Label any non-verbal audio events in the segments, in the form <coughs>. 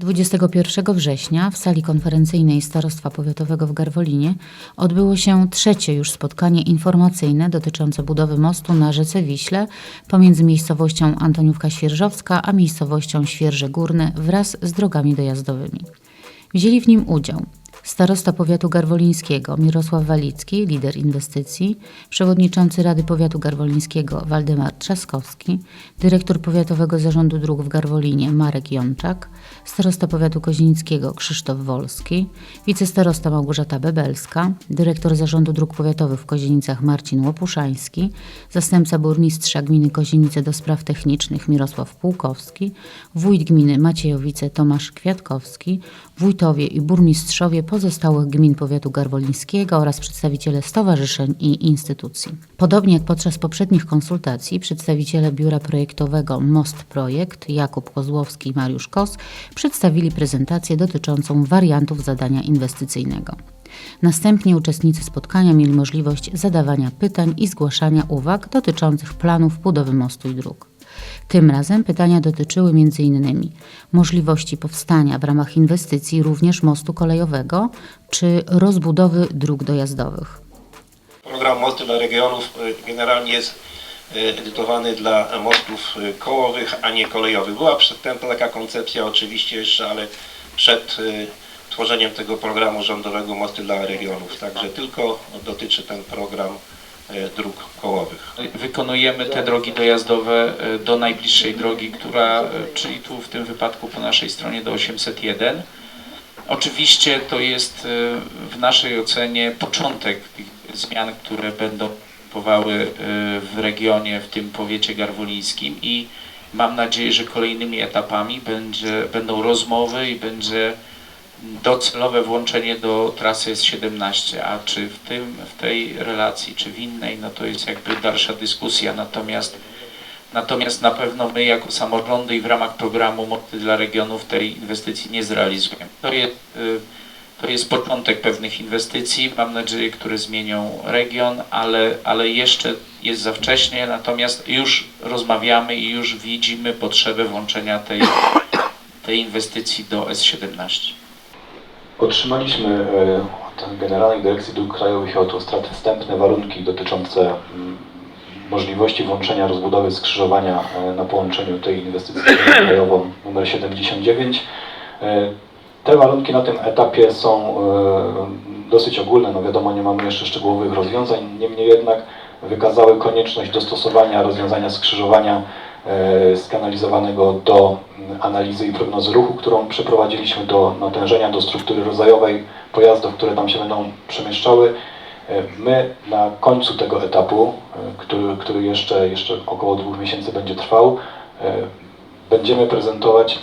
21 września w sali konferencyjnej Starostwa Powiatowego w Garwolinie odbyło się trzecie już spotkanie informacyjne dotyczące budowy mostu na rzece Wiśle pomiędzy miejscowością Antoniówka-Świerżowska a miejscowością Świerże Górne wraz z drogami dojazdowymi. Wzięli w nim udział starosta powiatu garwolińskiego Mirosław Walicki, lider inwestycji, przewodniczący Rady Powiatu Garwolińskiego Waldemar Trzaskowski, dyrektor Powiatowego Zarządu Dróg w Garwolinie Marek Jączak, starosta powiatu kozińskiego Krzysztof Wolski, wicestarosta Małgorzata Bebelska, dyrektor Zarządu Dróg Powiatowych w Kozienicach Marcin Łopuszański, zastępca burmistrza gminy Kozienice do spraw technicznych Mirosław Pułkowski, wójt gminy Maciejowice Tomasz Kwiatkowski, wójtowie i burmistrzowie pozostałych gmin powiatu garwolińskiego oraz przedstawiciele stowarzyszeń i instytucji. Podobnie jak podczas poprzednich konsultacji, przedstawiciele biura projektowego Most Projekt Jakub Kozłowski i Mariusz Kos przedstawili prezentację dotyczącą wariantów zadania inwestycyjnego. Następnie uczestnicy spotkania mieli możliwość zadawania pytań i zgłaszania uwag dotyczących planów budowy mostu i dróg. Tym razem pytania dotyczyły m.in. możliwości powstania w ramach inwestycji również mostu kolejowego czy rozbudowy dróg dojazdowych. Program Mosty dla Regionów y, generalnie jest y, edytowany dla mostów y, kołowych, a nie kolejowych. Była przedtem taka koncepcja oczywiście jeszcze, ale przed tworzeniem tego programu rządowego Mosty dla Regionów. Także tylko dotyczy ten program dróg kołowych. Wykonujemy te drogi dojazdowe e, do najbliższej drogi, która, e, czyli tu w tym wypadku po naszej stronie do 801. Oczywiście to jest e, w naszej ocenie początek tych zmian, które będą następowały e, w regionie, w tym powiecie garwolińskim i mam nadzieję, że kolejnymi etapami będzie, będą rozmowy i będzie docelowe włączenie do trasy S17, a czy w, tym, w tej relacji, czy w innej, no to jest jakby dalsza dyskusja. Natomiast, natomiast na pewno my jako samorządy i w ramach programu Mosty dla Regionów tej inwestycji nie zrealizujemy. To jest, y, to jest początek pewnych inwestycji, mam nadzieję, które zmienią region, ale, ale jeszcze jest za wcześnie, natomiast już rozmawiamy i już widzimy potrzebę włączenia tej, tej inwestycji do S17. Otrzymaliśmy e, od Generalnej Dyrekcji Dróg Krajowych i Autostrad wstępne warunki dotyczące mm, możliwości włączenia rozbudowy skrzyżowania e, na połączeniu tej inwestycji <coughs> krajową nr 79. E, Te warunki na tym etapie są e, dosyć ogólne, no wiadomo nie mamy jeszcze szczegółowych rozwiązań, niemniej jednak wykazały konieczność dostosowania rozwiązania skrzyżowania e, skanalizowanego do mm, analizy i prognozy ruchu, którą przeprowadziliśmy do natężenia, do struktury rodzajowej pojazdów, które tam się będą przemieszczały. E, My na końcu tego etapu, e, który, który jeszcze, jeszcze około dwóch miesięcy będzie trwał, e, będziemy prezentować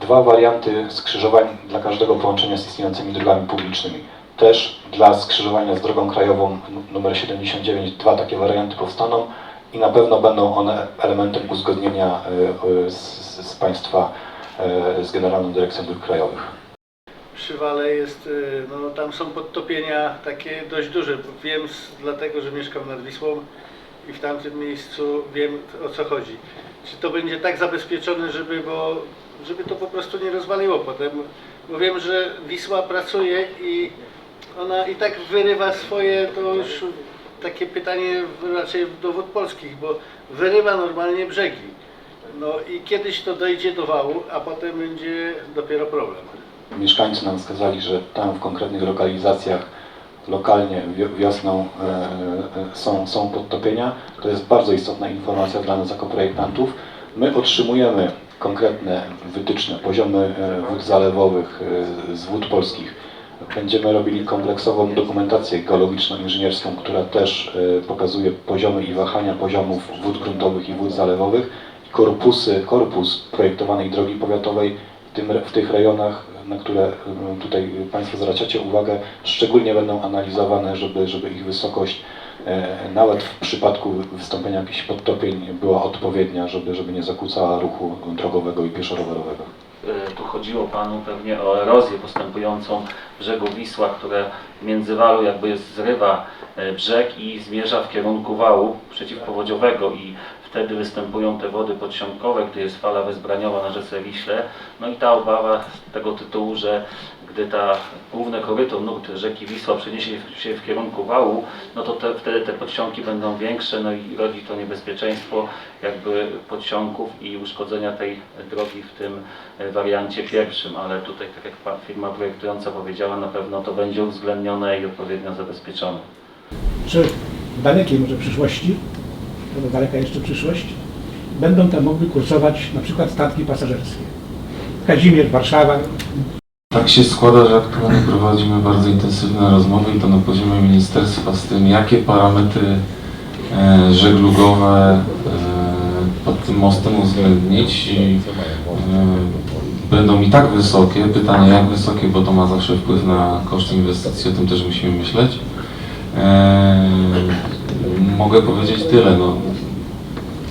dwa warianty skrzyżowań dla każdego połączenia z istniejącymi drogami publicznymi. Też dla skrzyżowania z drogą krajową n- numer 79 dwa takie warianty powstaną i na pewno będą one elementem uzgodnienia e, e, z, z Państwa, e, z Generalną Dyrekcją Dróg Krajowych. Przy Wale jest, no tam są podtopienia takie dość duże. Wiem dlatego, że mieszkam nad Wisłą i w tamtym miejscu wiem o co chodzi. Czy to będzie tak zabezpieczone, żeby, bo, żeby to po prostu nie rozwaliło potem? Bo wiem, że Wisła pracuje i ona i tak wyrywa swoje, to już takie pytanie raczej do wód polskich, bo wyrywa normalnie brzegi. No i kiedyś to dojdzie do wału, a potem będzie dopiero problem. Mieszkańcy nam wskazali, że tam w konkretnych lokalizacjach lokalnie wi- wiosną e, e, są, są podtopienia. To jest bardzo istotna informacja dla nas jako projektantów. My otrzymujemy konkretne wytyczne, poziomy e, wód zalewowych e, z wód polskich. Będziemy robili kompleksową dokumentację geologiczno-inżynierską, która też e, pokazuje poziomy i wahania poziomów wód gruntowych i wód zalewowych. Korpusy, korpus projektowanej drogi powiatowej w, tym, w tych rejonach, na które y, tutaj Państwo zwracacie uwagę, szczególnie będą analizowane, żeby, żeby ich wysokość e, nawet w przypadku wystąpienia jakichś podtopień była odpowiednia, żeby, żeby nie zakłócała ruchu drogowego i pieszo-rowerowego. Y, Tu chodziło Panu pewnie o erozję postępującą brzegu Wisła, które między walu jakby zrywa y, brzeg i zmierza w kierunku wału przeciwpowodziowego i wtedy występują te wody podsiąkowe, gdy jest fala wezbraniowa na rzece Wiśle. No i ta obawa z tego tytułu, że gdy ta główne koryto nurt rzeki Wisła przeniesie się w kierunku wału, no to te, wtedy te podsiąki będą większe, no i rodzi to niebezpieczeństwo jakby podsiąków i uszkodzenia tej drogi w tym e, wariancie pierwszym, ale tutaj tak jak firma projektująca powiedziała, na pewno to będzie uwzględnione i odpowiednio zabezpieczone. czy w dalekiej może przyszłości, to daleka jeszcze przyszłość, będą tam mogły kursować na przykład statki pasażerskie. Kazimierz, Warszawa, Tak się składa, że aktualnie prowadzimy bardzo intensywne rozmowy i to na poziomie ministerstwa z tym, jakie parametry e, żeglugowe e, pod tym mostem uwzględnić. I, e, będą i tak wysokie. Pytanie jak wysokie, bo to ma zawsze wpływ na koszty inwestycji, o tym też musimy myśleć. E, mogę powiedzieć tyle. No,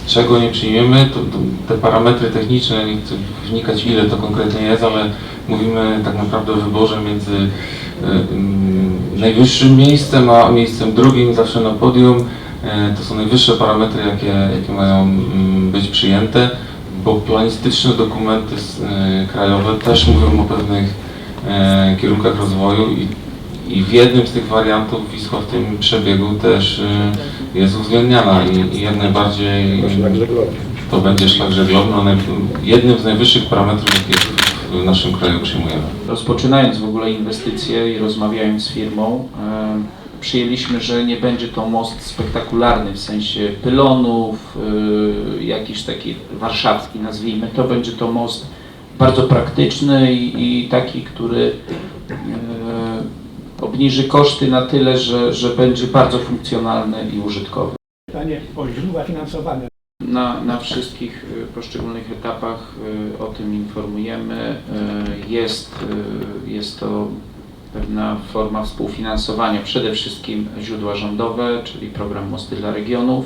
czego nie przyjmiemy, to, to te parametry techniczne, nie chcę wnikać ile to konkretnie jest, ale mówimy tak naprawdę o wyborze między y, ym, najwyższym miejscem, a miejscem drugim, zawsze na podium. E, To są najwyższe parametry, jakie, jakie mają mm, być przyjęte, bo planistyczne dokumenty e, krajowe też mówią o pewnych e, kierunkach rozwoju i, i w jednym z tych wariantów Wisła w tym przebiegu też e, jest uwzględniana i, i jak najbardziej to będzie szlak żeglowy, naj- jednym z najwyższych parametrów, jakie w naszym kraju przyjmujemy. Rozpoczynając w ogóle inwestycje i rozmawiając z firmą, e, przyjęliśmy, że nie będzie to most spektakularny w sensie pylonów, e, jakiś taki warszawski nazwijmy. To będzie to most bardzo praktyczny i, i taki, który e, obniży koszty na tyle, że, że będzie bardzo funkcjonalny i użytkowy. pytanie o źródła finansowania. Na, na wszystkich y, poszczególnych etapach y, o tym informujemy. Y, Jest, jest to pewna forma współfinansowania, przede wszystkim źródła rządowe, czyli program Mosty dla Regionów.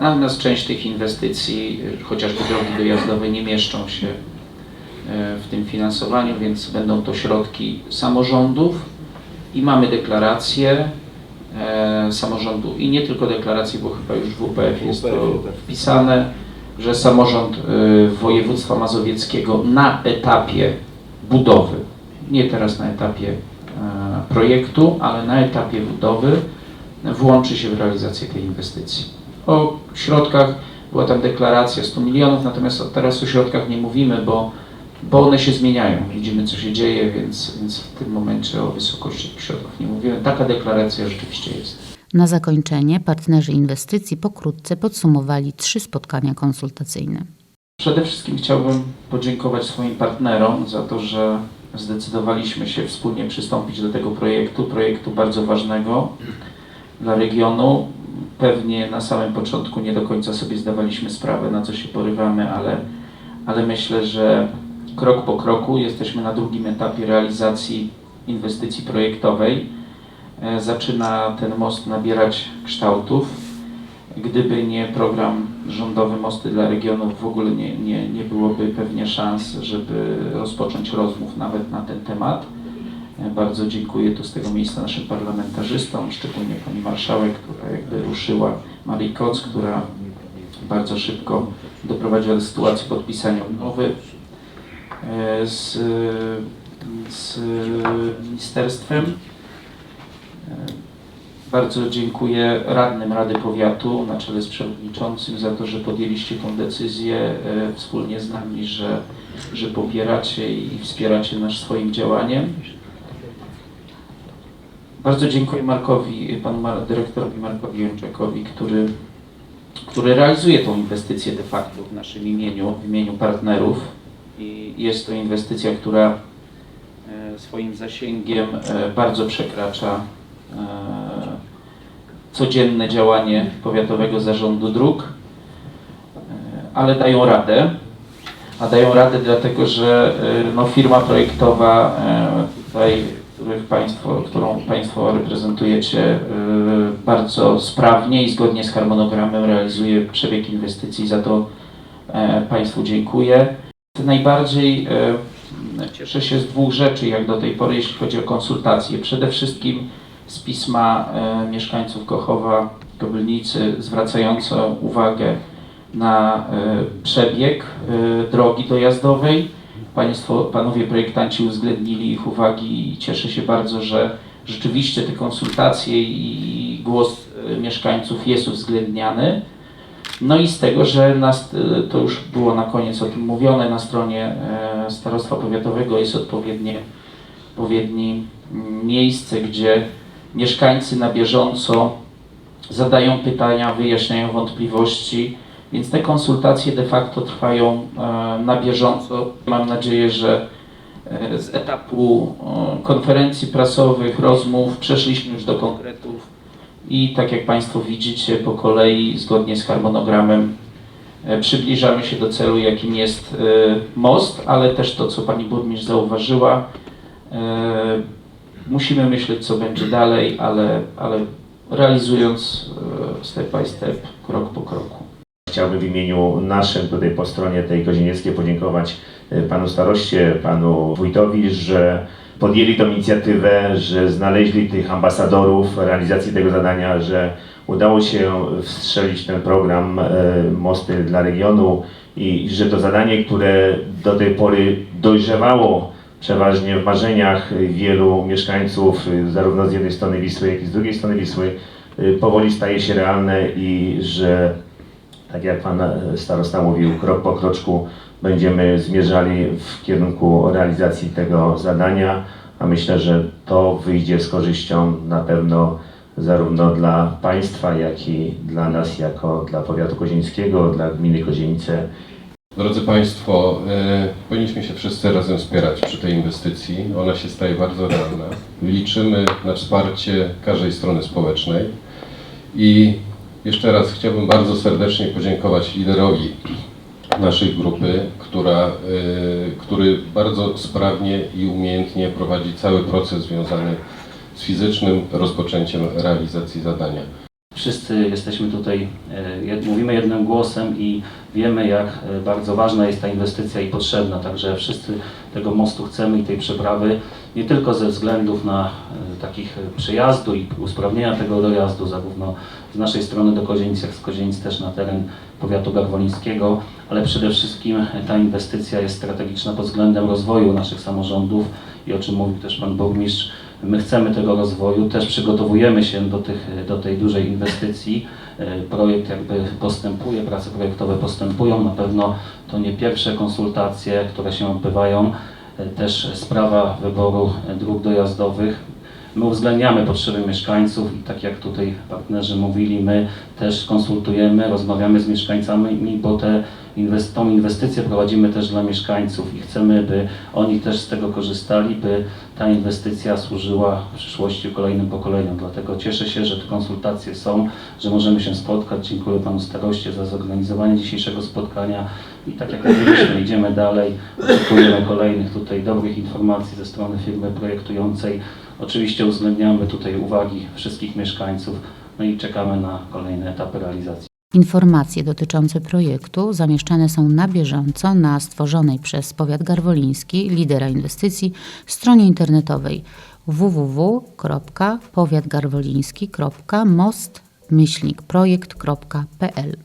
Natomiast część tych inwestycji, chociażby drogi dojazdowe, nie mieszczą się w tym finansowaniu, więc będą to środki samorządów i mamy deklarację e, samorządu i nie tylko deklarację, bo chyba już w WPF jest to wpisane, że samorząd e, województwa mazowieckiego na etapie budowy, nie teraz na etapie e, projektu, ale na etapie budowy włączy się w realizację tej inwestycji. O środkach była tam deklaracja 100 milionów, natomiast teraz o środkach nie mówimy, bo bo one się zmieniają. Widzimy, co się dzieje, więc, więc w tym momencie o wysokości tych środków nie mówimy. Taka deklaracja rzeczywiście jest. Na zakończenie partnerzy inwestycji pokrótce podsumowali trzy spotkania konsultacyjne. Przede wszystkim chciałbym podziękować swoim partnerom za to, że zdecydowaliśmy się wspólnie przystąpić do tego projektu, projektu bardzo ważnego dla regionu. Pewnie na samym początku nie do końca sobie zdawaliśmy sprawę, na co się porywamy, ale, ale myślę, że krok po kroku jesteśmy na drugim etapie realizacji inwestycji projektowej. E, Zaczyna ten most nabierać kształtów. Gdyby nie program rządowy Mosty dla Regionów, w ogóle nie, nie, nie byłoby pewnie szans, żeby rozpocząć rozmów nawet na ten temat. E, Bardzo dziękuję tu z tego miejsca naszym parlamentarzystom, szczególnie pani marszałek, która jakby ruszyła, Marii Koc, która bardzo szybko doprowadziła do sytuacji podpisania umowy z, z ministerstwem. E, Bardzo dziękuję radnym Rady Powiatu na czele z przewodniczącym za to, że podjęliście tą decyzję e, wspólnie z nami, że, że popieracie i wspieracie nas swoim działaniem. Bardzo dziękuję Markowi, panu dyrektorowi Markowi Jączakowi, który, który realizuje tą inwestycję de facto w naszym imieniu, w imieniu partnerów. I jest to inwestycja, która e, swoim zasięgiem e, bardzo przekracza e, codzienne działanie Powiatowego Zarządu Dróg, ale dają radę. A dają radę dlatego, że no, firma projektowa, tutaj, państwo, którą Państwo reprezentujecie, bardzo sprawnie i zgodnie z harmonogramem realizuje przebieg inwestycji. Za to Państwu dziękuję. Najbardziej e, cieszę się z dwóch rzeczy, jak do tej pory, jeśli chodzi o konsultacje. Przede wszystkim z pisma e, mieszkańców Kochowa, Kobylnicy, zwracające uwagę na e, przebieg drogi dojazdowej. Państwo, panowie projektanci uwzględnili ich uwagi i cieszę się bardzo, że rzeczywiście te konsultacje i głos mieszkańców jest uwzględniany. No i z tego, że nas, e, to już było na koniec o tym mówione, na stronie e, Starostwa Powiatowego jest odpowiednie, odpowiednie mm, miejsce, gdzie mieszkańcy na bieżąco zadają pytania, wyjaśniają wątpliwości, więc te konsultacje de facto trwają e, na bieżąco. Mam nadzieję, że e, z etapu konferencji prasowych, rozmów przeszliśmy już do konkretów i tak jak Państwo widzicie po kolei, zgodnie z harmonogramem, e, przybliżamy się do celu, jakim jest e, most, ale też to, co Pani Burmistrz zauważyła, e, musimy myśleć, co będzie dalej, ale, ale realizując step by step, krok po kroku. Chciałbym w imieniu naszym tutaj po stronie tej kozienieckiej podziękować panu staroście, panu wójtowi, że podjęli tą inicjatywę, że znaleźli tych ambasadorów realizacji tego zadania, że udało się wstrzelić ten program e, Mosty dla regionu i że to zadanie, które do tej pory dojrzewało przeważnie w marzeniach wielu mieszkańców, y, zarówno z jednej strony Wisły, jak i z drugiej strony Wisły, y, powoli staje się realne i że tak jak pan e, starosta mówił, krok po kroczku będziemy zmierzali w kierunku realizacji tego zadania, a myślę, że to wyjdzie z korzyścią na pewno zarówno dla państwa, jak i dla nas jako dla powiatu kozieńskiego, dla gminy Kozienice Drodzy Państwo, e, powinniśmy się wszyscy razem wspierać przy tej inwestycji. Ona się staje bardzo realna. Liczymy na wsparcie każdej strony społecznej i jeszcze raz chciałbym bardzo serdecznie podziękować liderowi naszej grupy, która, e, który bardzo sprawnie i umiejętnie prowadzi cały proces związany z fizycznym rozpoczęciem realizacji zadania. Wszyscy jesteśmy tutaj, e, mówimy jednym głosem i wiemy, jak e, bardzo ważna jest ta inwestycja i potrzebna. Także wszyscy tego mostu chcemy i tej przeprawy, nie tylko ze względów na e, takich przejazdu i usprawnienia tego dojazdu, zarówno z naszej strony do Kozienic, jak z Kozienic też na teren powiatu garwolińskiego, ale przede wszystkim ta inwestycja jest strategiczna pod względem rozwoju naszych samorządów i o czym mówił też Pan Burmistrz, My chcemy tego rozwoju, też przygotowujemy się do, tych, do tej dużej inwestycji. E, Projekt jakby postępuje, prace projektowe postępują. Na pewno to nie pierwsze konsultacje, które się odbywają. E, Też sprawa wyboru dróg dojazdowych. My uwzględniamy potrzeby mieszkańców i tak jak tutaj partnerzy mówili, my też konsultujemy, rozmawiamy z mieszkańcami, bo te inwest- tą inwestycję prowadzimy też dla mieszkańców i chcemy, by oni też z tego korzystali, by ta inwestycja służyła w przyszłości kolejnym pokoleniom. Dlatego cieszę się, że te konsultacje są, że możemy się spotkać. Dziękuję Panu Staroście za zorganizowanie dzisiejszego spotkania i tak jak mówiliśmy, idziemy dalej. Oczekujemy kolejnych tutaj dobrych informacji ze strony firmy projektującej. Oczywiście uwzględniamy tutaj uwagi wszystkich mieszkańców, no i czekamy na kolejne etapy realizacji. Informacje dotyczące projektu zamieszczane są na bieżąco na stworzonej przez powiat garwoliński, lidera inwestycji, stronie internetowej www.powiatgarwoliński.most-projekt.pl